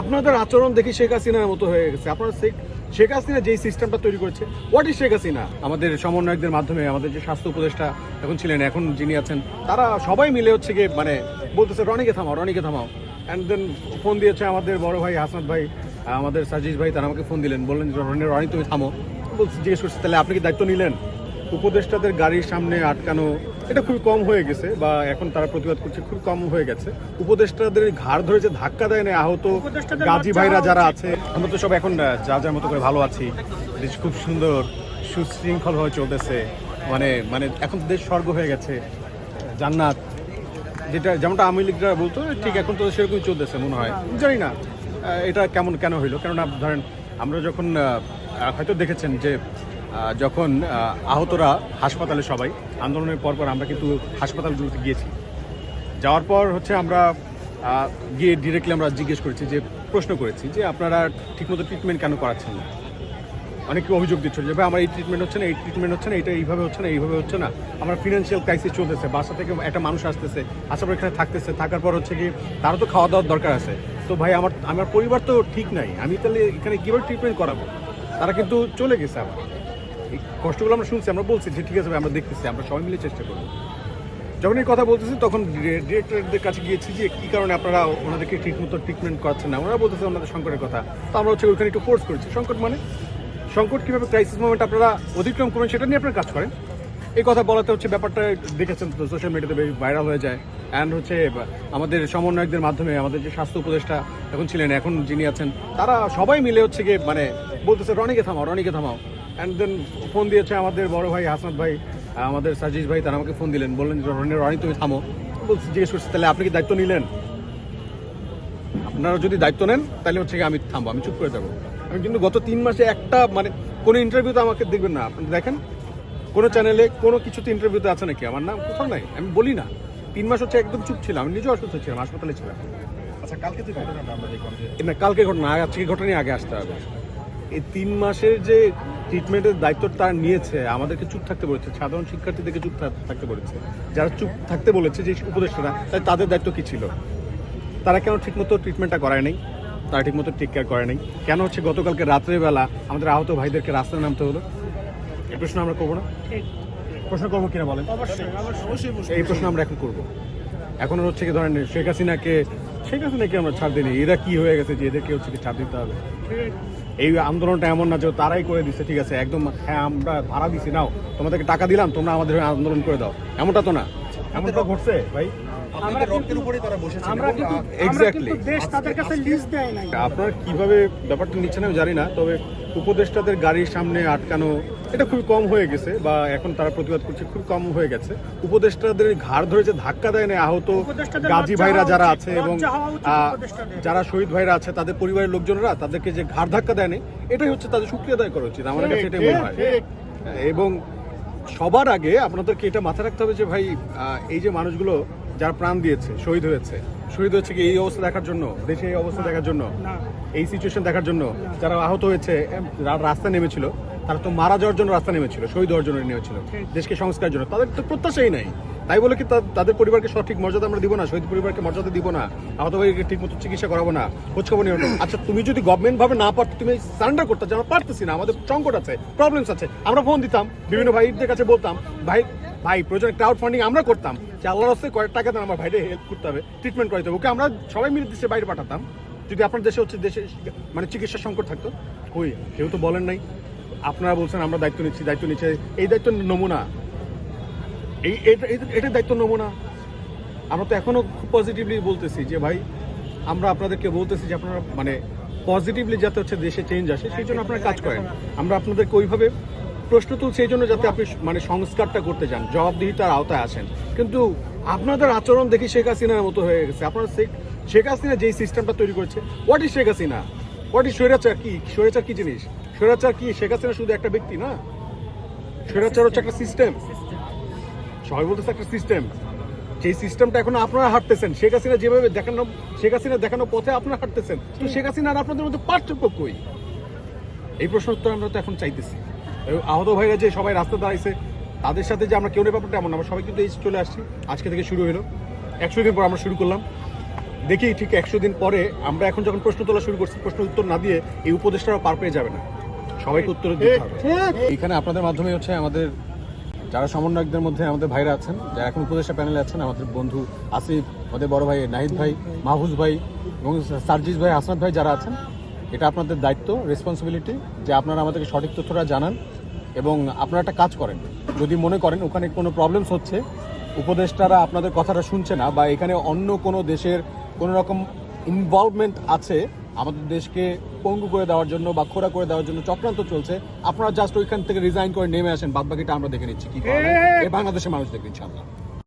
আপনাদের আচরণ দেখি শেখ হাসিনার মতো হয়ে গেছে। আপনারা শেখ শেখ হাসিনা যেই সিস্টেমটা তৈরি করেছে হোয়াট ইজ শেখ হাসিনা? আমাদের সমন্বয়কদের মাধ্যমে আমাদের যে স্বাস্থ্য উপদেষ্টা এখন ছিলেন, এখন যিনি আছেন, তারা সবাই মিলে হচ্ছে গিয়ে মানে বলতেছে, রনিকে থামাও রনিকে থামাও। অ্যান্ড দেন ফোন দিয়েছে আমাদের বড় ভাই হাসনাত ভাই, আমাদের সাজিজ ভাই, তারা আমাকে ফোন দিলেন, বললেন রনি রনি, তুমি থামো। বলছি, জিজ্ঞেস করছি, তাহলে আপনি কি দায়িত্ব নিলেন? উপদেষ্টাদের গাড়ির সামনে আটকানো এটা খুবই কম হয়ে গেছে বা এখন তারা প্রতিবাদ করছে খুব কম হয়ে গেছে। উপদেষ্টাদের ঘাড় ধরে যে ধাক্কা দেয় না আহত গাজী ভাইরা যারা আছে আমরা তো সব এখন যা যার মতো করে ভালো আছি। দেশ খুব সুন্দর সুশৃঙ্খল হয়ে চলতেছে। মানে মানে এখন তো দেশ স্বর্গ হয়ে গেছে। জান্নাত যেটা যেমনটা আওয়ামী লীগরা বলতো ঠিক এখন তো সেরকমই চলতেছে মনে হয়। জানি না এটা কেমন কেন হইল? কেননা ধরেন আমরা যখন হয়তো দেখেছেন যে যখন আহতরা হাসপাতালে সবাই, আন্দোলনের পর পর আমরা কিন্তু হাসপাতালগুলোতে গিয়েছি। যাওয়ার পর হচ্ছে আমরা গিয়ে ডিরেক্টলি আমরা জিজ্ঞেস করেছি, যে প্রশ্ন করেছি, যে আপনারা ঠিকমতো ট্রিটমেন্ট কেন করাচ্ছেন না? অনেকে অভিযোগ দিচ্ছিল যে, ভাই, আমার এই ট্রিটমেন্ট হচ্ছে না, এই ট্রিটমেন্ট হচ্ছে না, এটা এইভাবে হচ্ছে না, এইভাবে হচ্ছে না। আমার ফিনান্সিয়াল ক্রাইসিস চলতেছে, বাসা থেকে একটা মানুষ আসতেছে আসার পর এখানে থাকতেছে, থাকার পর হচ্ছে কি, তারও তো খাওয়া দাওয়ার দরকার আছে। তো ভাই, আমার আমার পরিবার তো ঠিক নাই, আমি তাহলে এখানে কীভাবে ট্রিটমেন্ট করাবো? তারা কিন্তু চলে গেছে আবার। এই কষ্টগুলো আমরা শুনছি, আমরা বলছি যে ঠিক আছে ভাই, আমরা দেখতেছি, আমরা সবাই মিলে চেষ্টা করব। যখন এই কথা বলতেছি, তখন ডিরেক্টরদের কাছে গিয়েছি যে কী কারণে আপনারা ওনাদেরকে ঠিকমতো ট্রিটমেন্ট করাচ্ছেন না। ওনারা বলতেছে ওনাদের সংকটের কথা। তো আমরা হচ্ছে ওইখানে একটু ফোর্স করেছি। সংকট মানে? সংকট কীভাবে ক্রাইসিস মোমেন্ট আপনারা অতিক্রম করবেন সেটা নিয়ে আপনারা কাজ করেন। এই কথা বলাতে হচ্ছে, ব্যাপারটা দেখেছেন তো সোশ্যাল মিডিয়াতে বেশ ভাইরাল হয়ে যায়। অ্যান্ড হচ্ছে আমাদের সমন্বয়কদের মাধ্যমে আমাদের যে স্বাস্থ্য উপদেষ্টা এখন ছিলেন, এখন যিনি আছেন, তারা সবাই মিলে হচ্ছে গিয়ে মানে বলতেছে, রনিকে থামাও রনিকে থামাও। অ্যান্ড দেন ফোন দিয়েছে আমাদের বড় ভাই হাসনাত ভাই আমাদের সাজিজ ভাই তারা আমাকে ফোন দিলেন। বললেন রনি রনি তুমি থামো। বলছি জিজ্ঞেস করছি তাহলে আপনি কি দায়িত্ব নিলেন? আপনারা যদি দায়িত্ব নেন তাহলে হচ্ছে আমি থামবো আমি চুপ করে যাব আমি কিন্তু গত তিন মাসে একটা মানে কোনো ইন্টারভিউতে আমাকে দেখবেন না। আপনি দেখেন কোনো চ্যানেলে কোনো কিছুতে ইন্টারভিউতে আছে নাকি? আমার নাম কোথাও নাই আমি বলি না। তিন মাস হচ্ছে একদম চুপ ছিলাম আমি নিজেও অসুস্থ ছিলাম হাসপাতালে ছিলাম। আচ্ছা কালকে যে ঘটনাটা আমরা দেখলাম যে না কালকে ঘটনা আজকে ঘটনা আগে আসতে হবে। এই তিন মাসের যে ট্রিটমেন্টের দায়িত্ব তারা নিয়েছে আমাদেরকে চুপ থাকতে বলেছে সাধারণ শিক্ষার্থীদেরকে চুপ থাক- থাকতে বলেছে। যারা চুপ থাকতে বলেছে যে উপদেষ্টারা তাই তাদের দায়িত্ব কি ছিল? তারা কেন ঠিকমতো ট্রিটমেন্টটা করায় নাই? তারা ঠিকমতো টেক কেয়ার করে নাই। কেন হচ্ছে গতকালকে রাত্রেবেলা আমাদের আহত ভাইদেরকে রাস্তায় নামতে হলো? এই প্রশ্ন আমরা করব না? প্রশ্ন করব কিনা বলেন? এই প্রশ্ন আমরা এখন করব। এখন হচ্ছে কি ধরেন শেখ হাসিনাকে শেখ হাসিনাকে আমরা ছাড় দিই এরা কি হয়ে গেছে যে এদেরকে হচ্ছে কি ছাড় দিতে হবে? এই আন্দোলনটা এমন না যে তারাই করে দিচ্ছে ঠিক আছে, একদম হ্যাঁ আমরা ভাড়া দিছি, নাও, তোমাদেরকে টাকা দিলাম, তোমরা আমাদের আন্দোলন করে দাও। এমনটা তো না। এমনটা ঘটছে, ভাই? দেয় আপনারা কীভাবে ব্যাপারটা নিচ্ছেন আমি জানি না তবে উপদেষ্টাদের গাড়ির সামনে আটকানো এটা খুবই কম হয়ে গেছে বা এখন তারা প্রতিবাদ করছে খুব কম হয়ে গেছে। উপদেষ্টাদের ঘাড় ধরে যে ধাক্কা দেয় না আহত গাজী ভাইরা যারা আছে এবং। যারা শহীদ ভাইরা আছে তাদের পরিবারের লোকজনরা তাদেরকে যে ঘাড় ধাক্কা দেয় না এটাই হচ্ছে তাদের সুক্রিয়া আদায় করা উচিত আমার কাছে এটাই মনে হয়। এবং সবার আগে আপনাদেরকে এটা মাথায় রাখতে হবে যে ভাই এই যে মানুষগুলো যারা প্রাণ দিয়েছে শহীদ হয়েছে। শহীদ হয়েছে কি এই অবস্থা দেখার জন্য? দেশে এই অবস্থা দেখার জন্য? এই সিচুয়েশন দেখার জন্য? যারা আহত হয়েছে রাস্তা নেমেছিল তারা তো মারা যাওয়ার জন্য রাস্তা নেমেছিল শহীদ হওয়ার জন্য নেমেছিল। দেশকে সংস্কারের জন্য। তাদের তো প্রত্যাশাই নাই। তাই বলে কি তাদের পরিবারকে সঠিক মর্যাদা আমরা দিব না? শহীদ পরিবারকে মর্যাদা দিব না? আহত ভাইকে ঠিক মতো চিকিৎসা করাবো না? খোঁজ খবর নিও আচ্ছা তুমি যদি গভর্নমেন্ট ভাবে না পারতো তুমি সারেন্ডার করতে আমরা পারতেছি না। আমাদের সংকট আছে প্রবলেমস আছে। আমরা ফোন দিতাম বিভিন্ন ভাইদের কাছে বলতাম ভাই ভাই প্রয়োজনে ক্রাউড ফান্ডিং আমরা করতাম। যে আল্লাহর হস্তে কয়েক টাকা আমার ভাইদের হেল্প করতে হবে ট্রিটমেন্ট করাইতে হবে। ওকে আমরা সবাই মিলে দেশে বাইরে পাঠাতাম। যদি আপনার দেশে হচ্ছে দেশে মানে চিকিৎসা সংকট থাকতো, কই, কেউ তো বলেন নাই। আপনারা বলছেন, আমরা দায়িত্ব নিচ্ছি, দায়িত্ব নিচ্ছে। এই দায়িত্ব নমুনা। এই এটা দায়িত্ব নমুনা। আমরা তো এখনও খুব পজিটিভলি বলতেছি যে, ভাই, আমরা আপনাদেরকে বলতেছি যে, আপনারা মানে পজিটিভলি যাতে হচ্ছে দেশে চেঞ্জ আসে, সেই জন্য আপনারা কাজ করেন। আমরা আপনাদেরকে ওইভাবে প্রশ্ন তুলছি সেই জন্য যাতে আপনি মানে সংস্কারটা করতে চান। জবাবদিহিতার আওতায় আসেন। কিন্তু আপনাদের আচরণ দেখি শেখ হাসিনার মতো হয়ে গেছে। আপনারা শেখ শেখ হাসিনা যেই সিস্টেমটা তৈরি করেছে what is Sheikh Hasina? What is স্বৈরাচার কি? স্বৈরাচার কি জিনিস? স্বৈরাচার কি শেখ হাসিনা শুধু একটা ব্যক্তি না? স্বৈরাচার হচ্ছে একটা সিস্টেম সবাই বলতেছে একটা সিস্টেম সেই সিস্টেমটা এখন আপনারা হাঁটতেছেন, শেখ হাসিনা যেভাবে দেখানো, শেখ হাসিনা দেখানো পথে আপনারা হাঁটতেছেন, তো শেখ হাসিনা আর আপনাদের মধ্যে পার্থক্য কই? এই প্রশ্ন উত্তর আমরা তো এখন চাইতেছি। এই আহত ভাইরা যে সবাই রাস্তা দাঁড়াইছে তাদের সাথে যে আমরা কেউ ব্যাপারটা এমন আমরা সবাই কিন্তু এই চলে আসছি। আজকে থেকে শুরু হলো একশো দিন পর আমরা শুরু করলাম। দেখি ঠিক একশো দিন পরে আমরা এখন যখন প্রশ্ন তোলা শুরু করছি প্রশ্ন উত্তর না দিয়ে এই উপদেশটাও পার পেয়ে যাবে না। সবাইকে উত্তর দিতে হবে। এখানে আপনাদের মাধ্যমে হচ্ছে আমাদের যারা সমন্বয়কদের মধ্যে আমাদের ভাইরা আছেন যারা এখন উপদেষ্টা প্যানেলে আছেন আমাদের বন্ধু আসিফ আমাদের বড় ভাই নাহিদ ভাই মাহফুজ ভাই এবং সার্জিস ভাই আসনাদ ভাই যারা আছেন এটা আপনাদের দায়িত্ব রেসপন্সিবিলিটি যে আপনারা আমাদেরকে সঠিক তথ্যটা জানান। এবং আপনারা একটা কাজ করেন। যদি মনে করেন ওখানে কোনো প্রবলেমস হচ্ছে উপদেষ্টারা আপনাদের কথাটা শুনছে না বা এখানে অন্য কোনো দেশের কোনো রকম ইনভলভমেন্ট আছে আমাদের দেশকে পঙ্গু করে দেওয়ার জন্য বা খোরা করে দেওয়ার জন্য চক্রান্ত চলছে আপনারা জাস্ট ওইখান থেকে রিজাইন করে নেমে আসেন বাদবাকিটা আমরা দেখে নিচ্ছি কি বাংলাদেশের মানুষ দেখবে ইনশাআল্লাহ